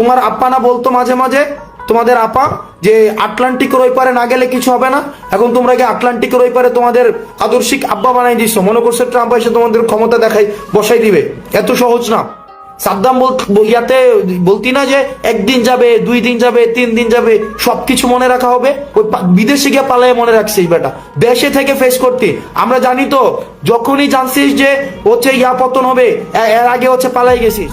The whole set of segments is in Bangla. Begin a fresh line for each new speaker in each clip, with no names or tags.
তোমার আপা না বলতো মাঝে মাঝে? তোমাদের আপা? যে আটলান্টিকের ওই পারে না গেলে কিছু হবে না? এখন তোমরা কি আটলান্টিকের ওই পারে তোমাদের আদর্শিক আব্বা বানাই দিচ্ছ মনে করছ ট্রাম্প এসে তোমাদের ক্ষমতা দেখাই, বসাই দিবে? এত সহজ না। সাদ্দাম ইয়াতে বলতি না যে একদিন যাবে, দুই দিন যাবে, তিন দিন যাবে, সবকিছু মনে রাখা হবে? ওই বিদেশে গিয়ে পালায় মনে রাখছিস বেটা। দেশে থেকে ফেস করতে। আমরা জানি তো, যখনই জানছিস যে হচ্ছে ইয়া পতন হবে এর আগে হচ্ছে পালাই গেছিস।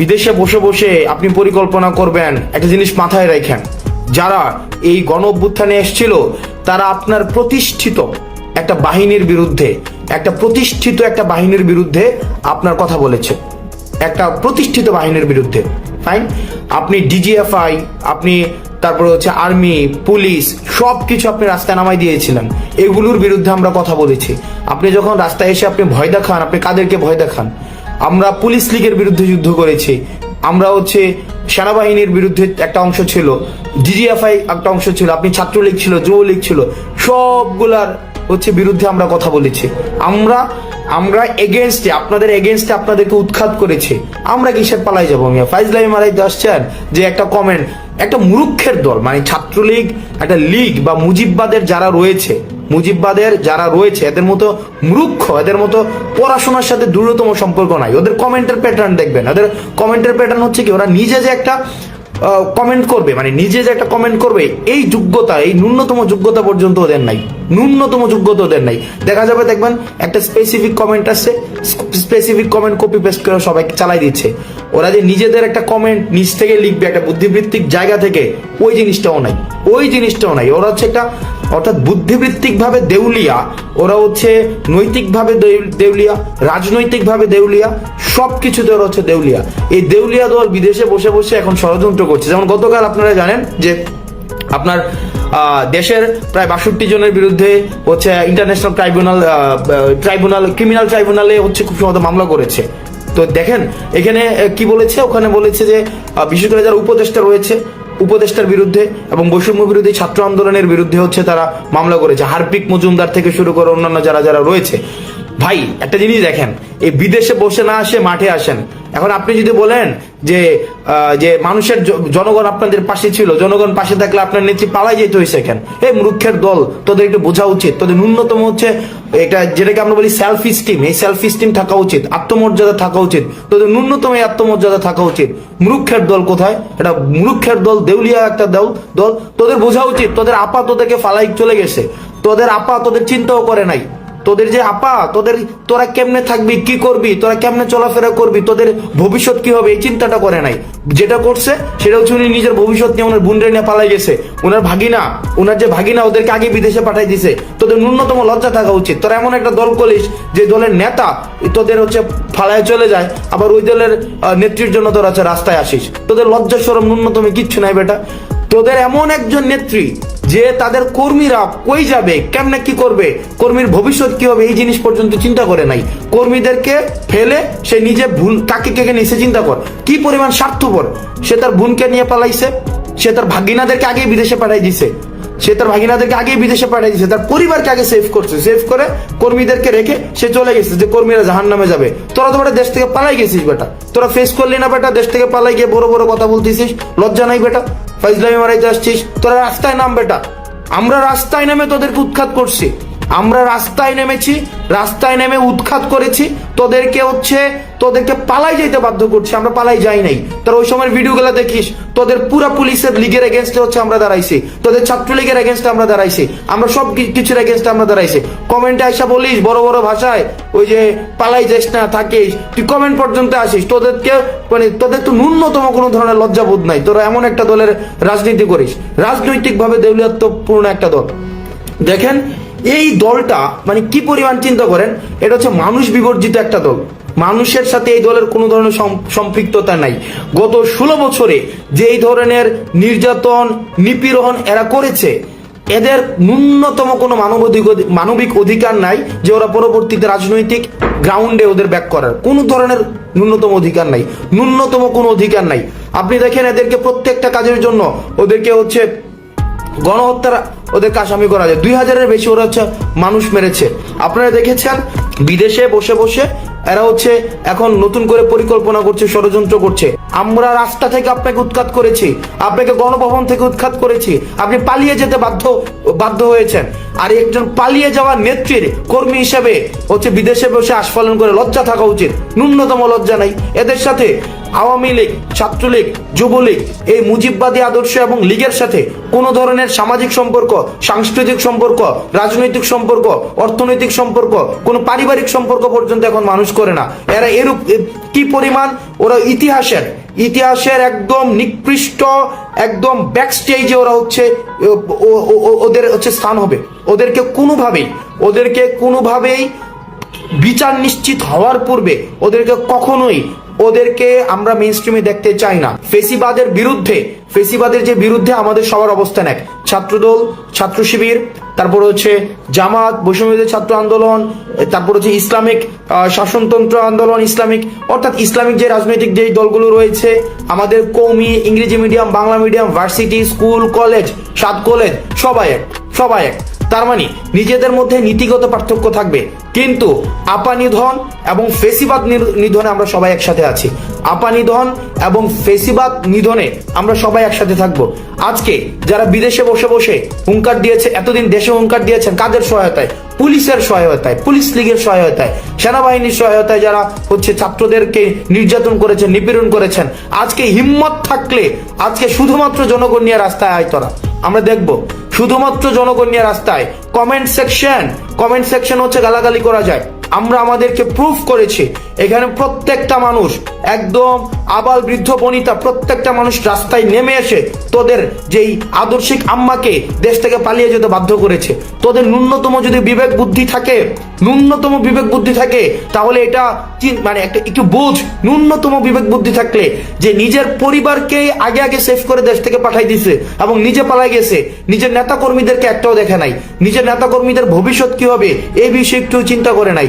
বিদেশে বসে বসে আপনি পরিকল্পনা করবেন একটা জিনিস মাথায় রাখেন। যারা এই গণ অভ্যুত্থানে এসেছিল, তারা আপনার প্রতিষ্ঠিত একটা বাহিনীর বিরুদ্ধে, একটা প্রতিষ্ঠিত একটা বাহিনীর বিরুদ্ধে আপনার কথা বলেছে। একটা প্রতিষ্ঠিত বাহিনীর বিরুদ্ধে। ফাইন আপনি ডিজিএফআই আপনি তারপরে হচ্ছে আর্মি পুলিশ সব কিছু আপনি রাস্তায় নামাই দিয়েছিলেন। এগুলোর বিরুদ্ধে আমরা কথা বলেছি। আপনি যখন রাস্তায় এসে আপনি ভয় দেখান, আপনি কাদেরকে ভয় দেখান? আমরা পুলিশ লীগের বিরুদ্ধে যুদ্ধ করেছি। আমরা হচ্ছে সেনাবাহিনীর বিরুদ্ধে একটা অংশ ছিল ডিজিএফআই একটা অংশ ছিল, আপনি ছাত্রলীগ ছিল, যুবলীগ ছিল, সবগুলার হচ্ছে বিরুদ্ধে আমরা কথা বলেছি। আমরা আমরা এগেনস্টে আপনাদের এগেনস্টে আপনাদেরকে উৎখাত করেছে। আমরা কিসের পালাই যাব মিয়া? ফাইজলাই মারাইতে আসছেন যে একটা কমেন্ট একটা মুরুক্ষের দল মানে ছাত্রলীগ, একটা লীগ বা মুজিববাদের যারা রয়েছে, মুজিববাদের যারা রয়েছে, এদের মতো মূর্খ এদের মতো পড়াশোনার সাথে দূরতম সম্পর্ক নাই। ওদের কমেন্টের প্যাটার্ন দেখবেন। ওদের কমেন্টের প্যাটার্ন হচ্ছে কি, ওরা নিজে যে একটা কমেন্ট করবে মানে নিজে যে একটা কমেন্ট করবে, এই যোগ্যতা, এই ন্যূনতম যোগ্যতা পর্যন্ত ওদের নাই। ন্যূনতম যোগ্যতা ওদের নাই। দেখা যাবে দেখবেন একটা স্পেসিফিক কমেন্ট আসছে স্পেসিফিক কমেন্ট কপি পেস্ট করে সবাই চালাই দিচ্ছে। ওরা যে নিজেদের একটা কমেন্ট নিজ থেকে লিখবে একটা বুদ্ধিবৃত্তিক জায়গা থেকে, ওই জিনিসটাও নাই। ওই জিনিসটাও নাই। ওরা হচ্ছে একটা, অর্থাৎ বুদ্ধিবৃত্তিকভাবে দেউলিয়া, ওরা হচ্ছে নৈতিকভাবে দেউ- দেউলিয়া, রাজনৈতিকভাবে দেউলিয়া সব কিছুতে ওরা হচ্ছে দেউলিয়া। এই দেউলিয়া দল বিদেশে বসে বসে এখন ষড়যন্ত্র করছে। যেমন গতকাল আপনারা জানেন যে আপনার দেশের প্রায় বাষট্টি জনের বিরুদ্ধে হচ্ছে ইন্টারন্যাশনাল ট্রাইব্যুনাল ট্রাইব্যুনাল ক্রিমিনাল ট্রাইব্যুনালে হচ্ছে খুব সম্ভবত মামলা করেছে। তো দেখেন, এখানে কি বলেছে? ওখানে বলেছে যে বিশেষ করে যারা উপদেষ্টা রয়েছে, উপদেষ্টার বিরুদ্ধে এবং বৈষম্য বিরোধী ছাত্র আন্দোলনের বিরুদ্ধে হচ্ছে তারা মামলা করেছে। হারপিক মজুমদার থেকে শুরু করে অন্যান্য যারা যারা রয়েছে। ভাই, একটা জিনিস দেখেন, এই বিদেশে বসে না আসে মাঠে আসেন। এখন আপনি যদি বলেন যে যে মানুষের জনগণ আপনাদের পাশে ছিল, জনগণ পাশে থাকলে আপনার নেত্রী পালাই যেতে হয়েছে এখান এই মূর্খের দল, তোদের একটু বোঝা উচিত, তোদের ন্যূনতম হচ্ছে এটা যেটাকে আমরা বলি সেলফ স্টিম এই সেলফ স্টিম থাকা উচিত, আত্মমর্যাদা থাকা উচিত, তোদের ন্যূনতম এই আত্মমর্যাদা থাকা উচিত। মূর্খের দল কোথায়? এটা মূর্খের দল, দেউলিয়া একটা দল দল, তোদের বোঝা উচিত, তোদের আপা তোদেরকে ফালাই চলে গেছে, তোদের আপা তোদের চিন্তাও করে নাই। তোদের যে আপা, তোদের, তোরা কেমনে থাকবি, কি করবি, তোরা কেমনে চলাফেরা করবি, তোদের ভবিষ্যৎ কি হবে, এই চিন্তাটা করে নাই। যেটা করছে, সেটা হচ্ছে উনি নিজের ভবিষ্যৎ নিয়ে ওনার বুনরে নিয়ে পালাই গেছে। ওনার ভাগিনা ওনার যে ভাগিনা ওদেরকে আগে বিদেশে পাঠাই দিছে। তোদের ন্যূনতম লজ্জা থাকা উচিত। তোরা এমন একটা দল করিস, যে দলের নেতা, তোদের হচ্ছে ফালায় চলে যায়, আবার ওই দলের নেত্রীর জন্য তোরা রাস্তায় আসিস। তোদের লজ্জা সরম ন্যূনতম কিচ্ছু নাই বেটা। তোদের এমন একজন নেত্রী যে তাদের কর্মীরা কই যাবে, কেমনে কি করবে, কর্মীর ভবিষ্যৎ কি হবে, এই জিনিস পর্যন্ত চিন্তা করে নাই। কর্মীদেরকে ফেলে সে নিজে ভুল, কাকে কেকে সে চিন্তা কর। কি পরিমাণ স্বার্থপর, সে তার বোনকে নিয়ে পালাইছে, সে তার ভাগিনাদেরকে আগে বিদেশে পাঠাই দিছে, সে তার ভাগিনাদেরকে আগে বিদেশে পাঠিয়ে দিয়েছে তার পরিবারকে আগে সেভ করছে সেভ করে কর্মীদেরকে রেখে সে চলে গেছে যে কর্মীরা জাহান নামে যাবে। তোরা তো বেটা দেশ থেকে পালাই গেছিস, বেটা। তোরা ফেস করলি না, বেটা, দেশ থেকে পালাই গিয়ে বড় বড় কথা বলতেছিস, লজ্জা নাই, বেটা। ফাইজলামি মারাইতে আসছিস? তোরা রাস্তায় নাম বেটা। আমরা রাস্তায় নামে তোদেরকে উৎখাত করছি। আমরা রাস্তায় নেমেছি, রাস্তায় নেমে উৎখাত করেছি। তোদেরকে হচ্ছে, তোদেরকে পালাই যেতে বাধ্য করছি, আমরা পালাই যাই নাই। তোর ওই সময়ের ভিডিওগুলো দেখিস, তোদের পুরা পুলিশের লিগের এগেনস্টে হচ্ছে আমরা দাঁড়াইছি। তোদের ছাত্রলীগের এগেনস্টে আমরা দাঁড়াইছি। আমরা সব কিছুর এগেনস্টে আমরা দাঁড়াইছি। কমেন্টে আইসা বলিস, বড় বড় ভাষায়, ওই যে, পালাই যাস না, থাকিস। তুই কমেন্ট পর্যন্ত আসিস। তোদেরকে মানে তোদের তো ন্যূনতম কোনো ধরনের লজ্জাবোধ নাই। তোরা এমন একটা দলের রাজনীতি করিস। রাজনৈতিকভাবে দেউলিয়াত্বপূর্ণ একটা দল। দেখেন এই দলটা মানে কি পরিমাণ চিন্তা করেন, এটা হচ্ছে মানুষ বিবর্জিত একটা দল। মানুষের সাথে এই দলের কোনো ধরনের সম- সম্পৃক্ততা নাই। গত ষোলো বছরে যে এই ধরনের নির্যাতন, নিপীড়ন এরা করেছে, এদের ন্যূনতম কোনো মানবাধিক মানবিক অধিকার নাই যে ওরা পরবর্তীতে রাজনৈতিক গ্রাউন্ডে ওদের ব্যাক করার। কোনো ধরনের ন্যূনতম অধিকার নাই। ন্যূনতম কোনো অধিকার নাই। আপনি দেখেন এদেরকে প্রত্যেকটা কাজের জন্য ওদেরকে হচ্ছে গণহত্যার ওদেরকে আসামি করা যায়। দুই হাজারের বেশি ওরা হচ্ছে মানুষ মেরেছে। আপনারা দেখেছেন, বিদেশে বসে বসে এরা হচ্ছে এখন নতুন করে পরিকল্পনা করছে, ষড়যন্ত্র করছে। আমরা রাস্তা থেকে আপনাকে উৎখাত করেছি, আপনাকে গণভবন থেকে উৎখাত করেছি। আপনি পালিয়ে যেতে বাধ্য বাধ্য হয়েছেন। আর একজন পালিয়ে যাওয়া নেত্রীর কর্মী হিসেবে হচ্ছে বিদেশে বসে আস্ফালন করে লজ্জা থাকা উচিত। ন্যূনতম লজ্জা নাই। এদের সাথে আওয়ামী লীগ, ছাত্রলীগ, যুবলীগ, এই মুজিববাদী আদর্শ এবং লীগের সাথে কোনো ধরনের সামাজিক সম্পর্ক, সাংস্কৃতিক সম্পর্ক, রাজনৈতিক সম্পর্ক, অর্থনৈতিক সম্পর্ক, কোনো পারিবারিক সম্পর্ক পর্যন্ত এখন মানুষ করে না। এরা এরূপ কি পরিমাণ? ওরা ইতিহাসের। ইতিহাসের একদম নিকৃষ্ট, একদম ব্যাক স্টেজে ওরা হচ্ছে ওদের হচ্ছে স্থান হবে। ওদেরকে কোনোভাবেই ওদেরকে কোনোভাবেই বিচার নিশ্চিত হওয়ার পূর্বে ওদেরকে কখনোই, ওদেরকে আমরা মেন স্ট্রিমে দেখতে চাই না। ফেসিবাদের বিরুদ্ধে, ফেসিবাদের যে বিরুদ্ধে আমাদের সবার অবস্থান এক। ছাত্রদল, ছাত্র শিবির তারপর হচ্ছে জামাত বৈষম্যদের ছাত্র আন্দোলন তারপর হচ্ছে ইসলামিক শাসনতন্ত্র আন্দোলন, ইসলামিক, অর্থাৎ ইসলামিক যে রাজনৈতিক যে দলগুলো রয়েছে, আমাদের কৌমি, ইংরেজি medium, Bangla medium, varsity, school, college, সাত কলেজ, সবাই এক সবাই এক। তার মানে নিজেদের মধ্যে নীতিগত পার্থক্য থাকবে। কিন্তু আপা নিধন এবং ফেসিবাদ নিধনে আমরা সবাই একসাথে আছি। আপা নিধন এবং ফেসিবাদ নিধনে আমরা সবাই একসাথে থাকব। আজকে যারা বিদেশে বসে বসে হুঙ্কার দিয়েছে, এতদিন দেশে হুঙ্কার দিয়েছেন কাদের সহায়তায়? পুলিশের সহায়তায়, পুলিশ লীগের সহায়তায়, সেনাবাহিনীর সহায়তায় যারা হচ্ছে ছাত্রদেরকে নির্যাতন করেছেন, নিপীড়ন করেছেন। আজকে হিম্মত থাকলে আজকে শুধুমাত্র জনগণ নিয়ে রাস্তায় আয় তোরা আমরা দেখব, শুধুমাত্র জনগণ নিয়ে রাস্তায় কমেন্ট সেকশন কমেন্ট সেকশন হচ্ছে গালাগালি করা যায়। আমরা আমাদেরকে প্রুফ করেছি। এখানে প্রত্যেকটা মানুষ, একদম আবাল বৃদ্ধ বনিতা প্রত্যেকটা মানুষ রাস্তায় নেমে এসে তোদের যেই আদর্শিক আম্মাকে দেশ থেকে পালিয়ে যেতে বাধ্য করেছে। তোদের ন্যূনতম যদি বিবেক বুদ্ধি থাকে, ন্যূনতম বিবেক বুদ্ধি থাকে, তাহলে এটা মানে একটা একটু বোঝ। ন্যূনতম বিবেক বুদ্ধি থাকলে যে নিজের পরিবারকে আগে আগে সেভ করে দেশ থেকে পাঠাই দিছে এবং নিজে পালাই গেছে, নিজের নেতা কর্মীদেরকে একটাও দেখে নাই। নিজের নেতা কর্মীদের ভবিষ্যৎ কি হবে এই বিষয়ে একটু চিন্তা করে নাই।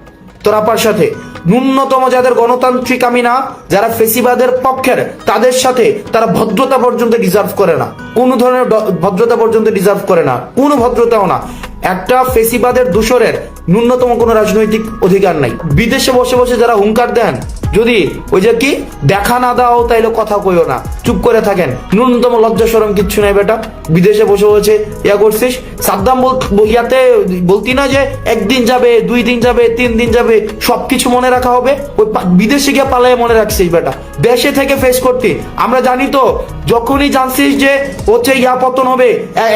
তোর আপার সাথে। ন্যূনতম যাদের গণতান্ত্রিক আমি না, যারা ফেসিবাদের পক্ষের, তাদের সাথে তারা ভদ্রতা পর্যন্ত ডিজার্ভ করে না। কোনো ধরনের ভদ্রতা পর্যন্ত ডিজার্ভ করে না। কোনো ভদ্রতাও না। একটা ফেসিবাদের দূষরের ন্যূনতম কোনো রাজনৈতিক অধিকার নাই। বিদেশে বসে বসে যারা হুঙ্কার দেন, যদি ওই যে কি, দেখা না দাও তাইলে কথা কইও না। চুপ করে থাকেন। ন্যূনতম লজ্জা সরম কিচ্ছু নাই বেটা। বিদেশে বসে বসে ইয়া করছিস। সাদ্দাম ইয়াতে বলতি না যে একদিন যাবে, দুই দিন যাবে, তিন দিন যাবে, সবকিছু মনে রাখা হবে। ওই বিদেশে গিয়ে পালায় মনে রাখছিস বেটা। দেশে থেকে ফেস করতি। আমরা জানি তো, যখনই জানছিস যে হচ্ছে ইয়া পতন হবে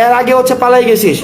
এর আগে হচ্ছে পালাই গেছিস।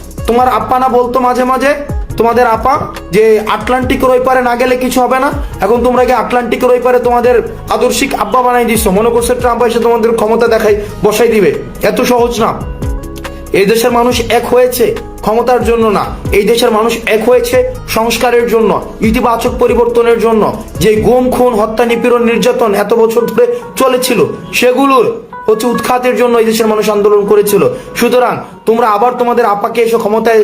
তোমার আপ্পানা বলতো মাঝে মাঝে? তোমাদের আপা? যে আটলান্টিকের ওই পারে না গেলে কিছু হবে না? এখন তোমরা কি আটলান্টিকের ওই পারে তোমাদের আদর্শিক আব্বা বানাই দিচ্ছ মনে করছে ট্রাম্প এসে তোমাদের ক্ষমতা দেখাই, বসাই দিবে। এত সহজ না। এই দেশের মানুষ এক হয়েছে ক্ষমতার জন্য না। এই দেশের মানুষ এক হয়েছে সংস্কারের জন্য, ইতিবাচক পরিবর্তনের জন্য। যে গুম, খুন, হত্যা, নিপীড়ন, নির্যাতন এত বছর ধরে চলেছিল, সেগুলোর হচ্ছে উৎখাতের জন্য এই দেশের মানুষ আন্দোলন করেছিল। সুতরাং তোমরা আবার তোমাদের আপাকে এসে ক্ষমতায়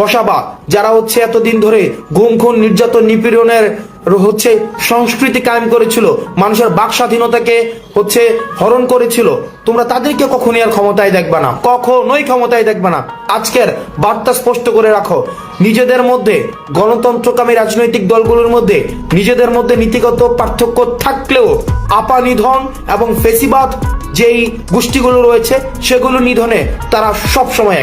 বসাবা, যারা হচ্ছে এতদিন ধরে গুম খুন, নির্যাতন, নিপীড়নের হচ্ছে সংস্কৃতি কায়েম করেছিল, মানুষের বাক স্বাধীনতাকে হচ্ছে হরণ করেছিল, তোমরা তাদেরকে কখনই আর ক্ষমতায় দেখবে না, কখনোই ক্ষমতায় দেখবে না। আজকের বার্তা স্পষ্ট করে রাখো, নিজেদের মধ্যে গণতন্ত্রকামী রাজনৈতিক দলগুলোর মধ্যে, নিজেদের মধ্যে নীতিগত পার্থক্য থাকলেও আপা নিধন এবং ফেসিবাদ যেই গোষ্ঠীগুলো রয়েছে, সেগুলো নিধনে তারা সব সময়